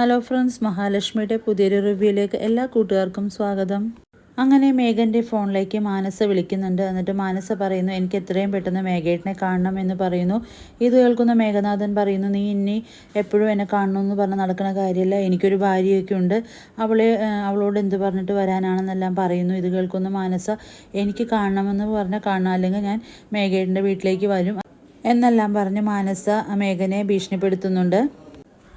Hello friends മഹാലക്ഷ്മിയുടെ പുതിയൊരു റിവ്യൂയിലേക്ക് എല്ലാ കൂട്ടുകാർക്കും സ്വാഗതം. അങ്ങനെ മേഘന്റെ ഫോണിലേക്ക് മാനസ വിളിക്കുന്നുണ്ട്. എന്നിട്ട് മാനസ പറയുന്നു എനിക്ക് എത്രയും പെട്ടെന്ന് മേഘേട്ടനെ കാണണം എന്ന് പറയുന്നു. ഇത് കേൾക്കുന്ന മേഘനാഥൻ പറയുന്നു നീ ഇനി എപ്പോഴും എന്നെ കാണണമെന്ന് പറഞ്ഞ് നടക്കുന്ന കാര്യമല്ല എനിക്കൊരു ഭാര്യയൊക്കെ ഉണ്ട്. അവളെ അവളോട് എന്ത് പറഞ്ഞിട്ട് വരാനാണെന്നെല്ലാം പറയുന്നു. ഇത് കേൾക്കുന്ന മാനസ എനിക്ക് കാണണമെന്ന് പറഞ്ഞാൽ കാണാം അല്ലെങ്കിൽ ഞാൻ മേഘേട്ടന്റെ വീട്ടിലേക്ക് വരും. എന്നെല്ലാം പറഞ്ഞ് മാനസ മേഘനെ ഭീഷണിപ്പെടുത്തുന്നുണ്ട്.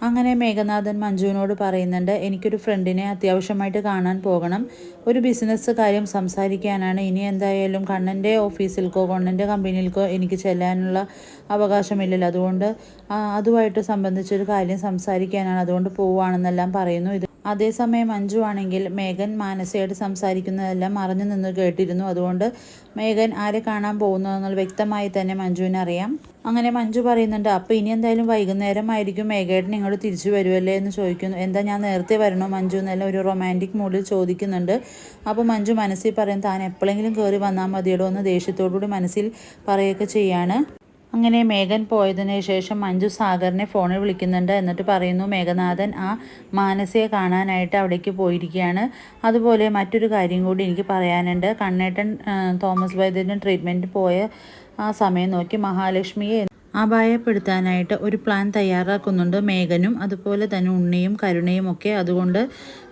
അങ്ങനെ മേഘനാഥൻ മഞ്ജുവിനോട് പറയുന്നുണ്ട് എനിക്കൊരു ഫ്രണ്ടിനെ അത്യാവശ്യമായിട്ട് കാണാൻ പോകണം. ഒരു ബിസിനസ് കാര്യം സംസാരിക്കാനാണ്. ഇനി എന്തായാലും കണ്ണന്റെ ഓഫീസിൽക്കോ കണ്ണന്റെ കമ്പനിയിൽക്കോ എനിക്ക് ചെല്ലാനുള്ള അവകാശമില്ലല്ലോ. അതുകൊണ്ട് അതുമായിട്ട് സംബന്ധിച്ചൊരു കാര്യം സംസാരിക്കാനാണ്. അതുകൊണ്ട് പോവുകയാണെന്നെല്ലാം പറയുന്നു. ഇത് അതേസമയം മഞ്ജു ആണെങ്കിൽ മേഘൻ മാനസയോട് സംസാരിക്കുന്നതെല്ലാം മറഞ്ഞു നിന്ന് കേട്ടിരുന്നു. അതുകൊണ്ട് മേഘൻ ആരെ കാണാൻ പോകുന്നു എന്നുള്ള വ്യക്തമായി തന്നെ മഞ്ജുവിന് അറിയാം. അങ്ങനെ മഞ്ജു പറയുന്നുണ്ട് അപ്പോൾ ഇനി എന്തായാലും വൈകുന്നേരം ആയിരിക്കും മേഘേട്ടൻ ഇങ്ങോട്ട് തിരിച്ചു വരുമല്ലേ എന്ന് ചോദിക്കുന്നു. എന്താ ഞാൻ നേരത്തെ വരണോ മഞ്ജു? എന്നെല്ലാം ഒരു റൊമാന്റിക് മൂഡിൽ ചോദിക്കുന്നുണ്ട്. അപ്പോൾ മഞ്ജു മനസ്സിൽ പറയും താൻ എപ്പോഴെങ്കിലും കയറി വന്നാൽ മതിയടോ എന്ന് ദേഷ്യത്തോടുകൂടി മനസ്സിൽ പറയുകയൊക്കെ ചെയ്യാണ്. അങ്ങനെ മേഘൻ പോയതിന് ശേഷം മഞ്ജു സാഗറിനെ ഫോണിൽ വിളിക്കുന്നുണ്ട്. എന്നിട്ട് പറയുന്നു മേഘനാഥൻ ആ മാനസയെ കാണാനായിട്ട് അവിടേക്ക് പോയിരിക്കുകയാണ്. അതുപോലെ മറ്റൊരു കാര്യം കൂടി എനിക്ക് പറയാനുണ്ട്. കണ്ണേട്ടൻ തോമസ് വൈദ്യന്റെ ട്രീറ്റ്മെന്റ് പോയ ആ സമയം നോക്കി മഹാലക്ഷ്മിയെ അപായപ്പെടുത്താനായിട്ട് ഒരു പ്ലാൻ തയ്യാറാക്കുന്നുണ്ട് മേഘനും. അതുപോലെ തന്നെ ഉണ്ണിയും കരുണയും ഒക്കെ. അതുകൊണ്ട്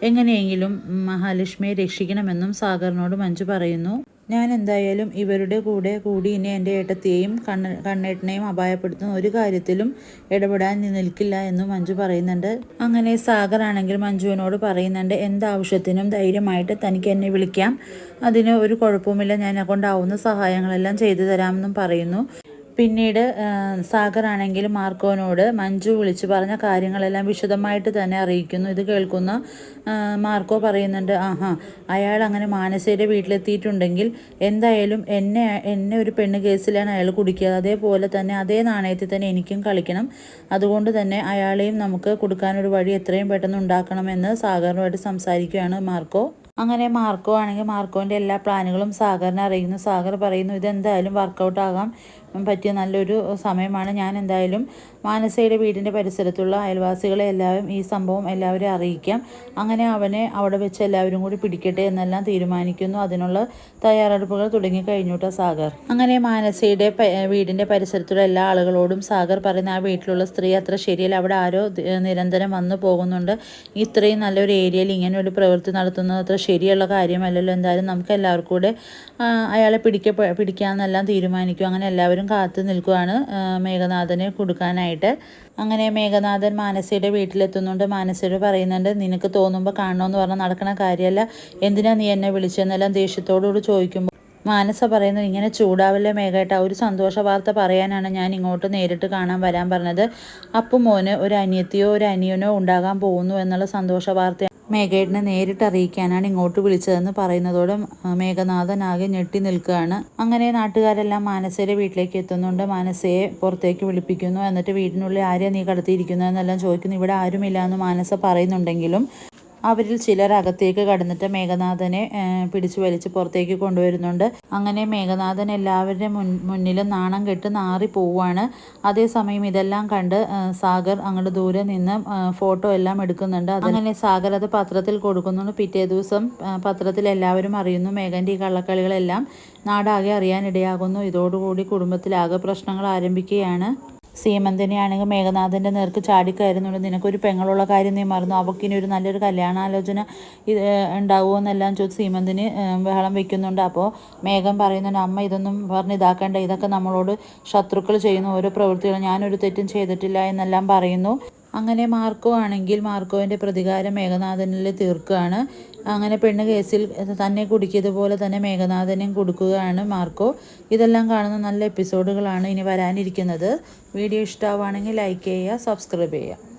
എങ്ങനെയെങ്കിലും മഹാലക്ഷ്മിയെ രക്ഷിക്കണമെന്നും സാഗറിനോട് മഞ്ജു പറയുന്നു. ഞാൻ എന്തായാലും ഇവരുടെ കൂടെ കൂടി ഇനി എന്റെ ഏട്ടത്തെയും കണ്ണ കണ്ണേട്ടനെയും അപായപ്പെടുത്തുന്ന ഒരു കാര്യത്തിലും ഇടപെടാൻ നിൽക്കില്ല എന്നും മഞ്ജു പറയുന്നുണ്ട്. അങ്ങനെ സാഗർ ആണെങ്കിൽ മഞ്ജുവിനോട് പറയുന്നുണ്ട് എന്താവശ്യത്തിനും ധൈര്യമായിട്ട് തനിക്ക് എന്നെ വിളിക്കാം. അതിന് ഒരു കുഴപ്പവുമില്ല. ഞാൻ കൊണ്ടാവുന്ന സഹായങ്ങളെല്ലാം ചെയ്തു തരാമെന്നും പറയുന്നു. പിന്നീട് സാഗർ ആണെങ്കിൽ മാർക്കോനോട് മഞ്ജു വിളിച്ചു പറഞ്ഞ കാര്യങ്ങളെല്ലാം വിശദമായിട്ട് തന്നെ അറിയിക്കുന്നു. ഇത് കേൾക്കുന്ന മാർക്കോ പറയുന്നുണ്ട് ആഹാ അയാൾ അങ്ങനെ മാനസയുടെ വീട്ടിലെത്തിയിട്ടുണ്ടെങ്കിൽ എന്തായാലും എന്നെ എന്നെ ഒരു പെണ്ണ് കേസിലാണ് അയാൾ കുടിക്കുക. അതേപോലെ തന്നെ അതേ നാണയത്തിൽ തന്നെ എനിക്കും കളിക്കണം. അതുകൊണ്ട് തന്നെ അയാളെയും നമുക്ക് കൊടുക്കാനൊരു വഴി എത്രയും പെട്ടെന്ന് ഉണ്ടാക്കണമെന്ന് സാഗറിനുമായിട്ട് സംസാരിക്കുകയാണ് മാർക്കോ. അങ്ങനെ മാർക്കോ ആണെങ്കിൽ മാർക്കോന്റെ എല്ലാ പ്ലാനുകളും സാഗറിനെ അറിയുന്നു സാഗർ പറയുന്നു ഇതെന്തായാലും വർക്കൗട്ട് ആകാൻ പറ്റിയ നല്ലൊരു സമയമാണ്. ഞാൻ എന്തായാലും മാനസയുടെ വീടിന്റെ പരിസരത്തുള്ള അയൽവാസികളെ എല്ലാവരും ഈ സംഭവം എല്ലാവരും അറിയിക്കാം. അങ്ങനെ അവനെ അവിടെ വെച്ച് എല്ലാവരും കൂടി പിടിക്കട്ടെ എന്നെല്ലാം തീരുമാനിക്കുന്നു. അതിനുള്ള തയ്യാറെടുപ്പുകൾ തുടങ്ങിക്കഴിഞ്ഞു കഴിഞ്ഞുട്ടോ സാഗർ. അങ്ങനെ മാനസയുടെ വീടിന്റെ പരിസരത്തുള്ള എല്ലാ ആളുകളോടും സാഗർ പറയുന്ന ആ വീട്ടിലുള്ള സ്ത്രീ അത്ര ശരിയല്ല. അവിടെ ആരോ നിരന്തരം വന്നു പോകുന്നുണ്ട്. ഇത്രയും നല്ലൊരു ഏരിയയിൽ ഇങ്ങനെ ഒരു പ്രവൃത്തി നടത്തുന്നത് അത്ര ശരിയുള്ള കാര്യമല്ലല്ലോ. എന്തായാലും നമുക്ക് എല്ലാവർക്കും കൂടെ അയാളെ പിടിക്ക പിടിക്കാമെന്നെല്ലാം തീരുമാനിക്കും. അങ്ങനെ എല്ലാവരും കാത്തു നിൽക്കുകയാണ് മേഘനാഥനെ കൊടുക്കാനായിട്ട്. അങ്ങനെ മേഘനാഥൻ മാനസയുടെ വീട്ടിലെത്തുന്നുണ്ട്. മാനസയോട് പറയുന്നുണ്ട് നിനക്ക് തോന്നുമ്പോൾ കാണണമെന്ന് പറഞ്ഞാൽ നടക്കണ കാര്യമല്ല എന്തിനാ നീ എന്നെ വിളിച്ചെന്നെല്ലാം ദേഷ്യത്തോടുകൂടി ചോദിക്കുമ്പോൾ മാനസ പറയുന്നത് ഇങ്ങനെ ചൂടാവില്ല മേഘേട്ട ഒരു സന്തോഷ വാർത്ത പറയാനാണ് ഞാൻ ഇങ്ങോട്ട് നേരിട്ട് കാണാൻ വരാൻ പറഞ്ഞത്. അപ്പം മോന് ഒരു അനിയത്തിയോ ഒരു അനിയനോ ഉണ്ടാകാൻ പോകുന്നു എന്നുള്ള സന്തോഷ വാർത്ത മേഘേട്ടനെ നേരിട്ട് അറിയിക്കാനാണ് ഇങ്ങോട്ട് വിളിച്ചതെന്ന് പറയുന്നതോടെ മേഘനാഥൻ ആകെ ഞെട്ടി നിൽക്കുകയാണ്. അങ്ങനെ നാട്ടുകാരെല്ലാം മാനസയുടെ വീട്ടിലേക്ക് എത്തുന്നുണ്ട്. മാനസയെ പുറത്തേക്ക് വിളിപ്പിക്കുന്നു. എന്നിട്ട് വീടിനുള്ളിൽ ആരെയാണ് നീ കടത്തിയിരിക്കുന്നതെന്നെല്ലാം ചോദിക്കുന്നു. ഇവിടെ ആരുമില്ല എന്ന് മാനസ പറയുന്നുണ്ടെങ്കിലും അവരിൽ ചിലർ അകത്തേക്ക് കടന്നിട്ട് മേഘനാഥനെ പിടിച്ചു വലിച്ച് പുറത്തേക്ക് കൊണ്ടുവരുന്നുണ്ട്. അങ്ങനെ മേഘനാഥൻ എല്ലാവരുടെ മുൻ മുന്നിലും നാണം കെട്ട് നാറി പോവുകയാണ്. അതേസമയം ഇതെല്ലാം കണ്ട് സാഗർ അങ്ങോട്ട് ദൂരെ നിന്ന് ഫോട്ടോ എല്ലാം എടുക്കുന്നുണ്ട്. അങ്ങനെ സാഗർ അത് പത്രത്തിൽ കൊടുക്കുന്നുണ്ട്. പിറ്റേ ദിവസം പത്രത്തിൽ എല്ലാവരും അറിയുന്നു മേഘന്റെ ഈ കള്ളക്കളികളെല്ലാം നാടാകെ അറിയാനിടയാകുന്നു. ഇതോടുകൂടി കുടുംബത്തിലാകെ പ്രശ്നങ്ങൾ ആരംഭിക്കുകയാണ്. സീമന്തിനെ ആണെങ്കിൽ മേഘനാഥന്റെ നേർക്ക് ചാടിക്കയറുന്നുണ്ട് നിനക്കൊരു പെങ്ങളുള്ള കാര്യം നീ മറന്നു. അവക്കിനി ഒരു നല്ലൊരു കല്യാണാലോചന ഇത് ഉണ്ടാവുമെന്നെല്ലാം ചോദിച്ച് സീമന്തിന് ബഹളം വെക്കുന്നുണ്ട്. അപ്പോൾ മേഘം പറയുന്നുണ്ട് അമ്മ ഇതൊന്നും പറഞ്ഞ് ഇതാക്കേണ്ട. ഇതൊക്കെ നമ്മളോട് ശത്രുക്കൾ ചെയ്യുന്ന ഓരോ പ്രവൃത്തികളും. ഞാനൊരു തെറ്റും ചെയ്തിട്ടില്ല എന്നെല്ലാം പറയുന്നു. അങ്ങനെ മാർക്കോ ആണെങ്കിൽ മാർക്കോവിന്റെ പ്രതികാരം മേഘനാഥനിൽ തീർക്കുകയാണ്. അങ്ങനെ പെണ്ണ് കേസിൽ തന്നെ കുടുക്കിയതുപോലെ തന്നെ മേഘനാഥനെയും കൊടുക്കുകയാണ് മാർക്കോ. ഇതെല്ലാം കാണുന്ന നല്ല എപ്പിസോഡുകളാണ് ഇനി വരാനിരിക്കുന്നത്. വീഡിയോ ഇഷ്ടമാവുകയാണെങ്കിൽ ലൈക്ക് ചെയ്യുക സബ്സ്ക്രൈബ് ചെയ്യുക.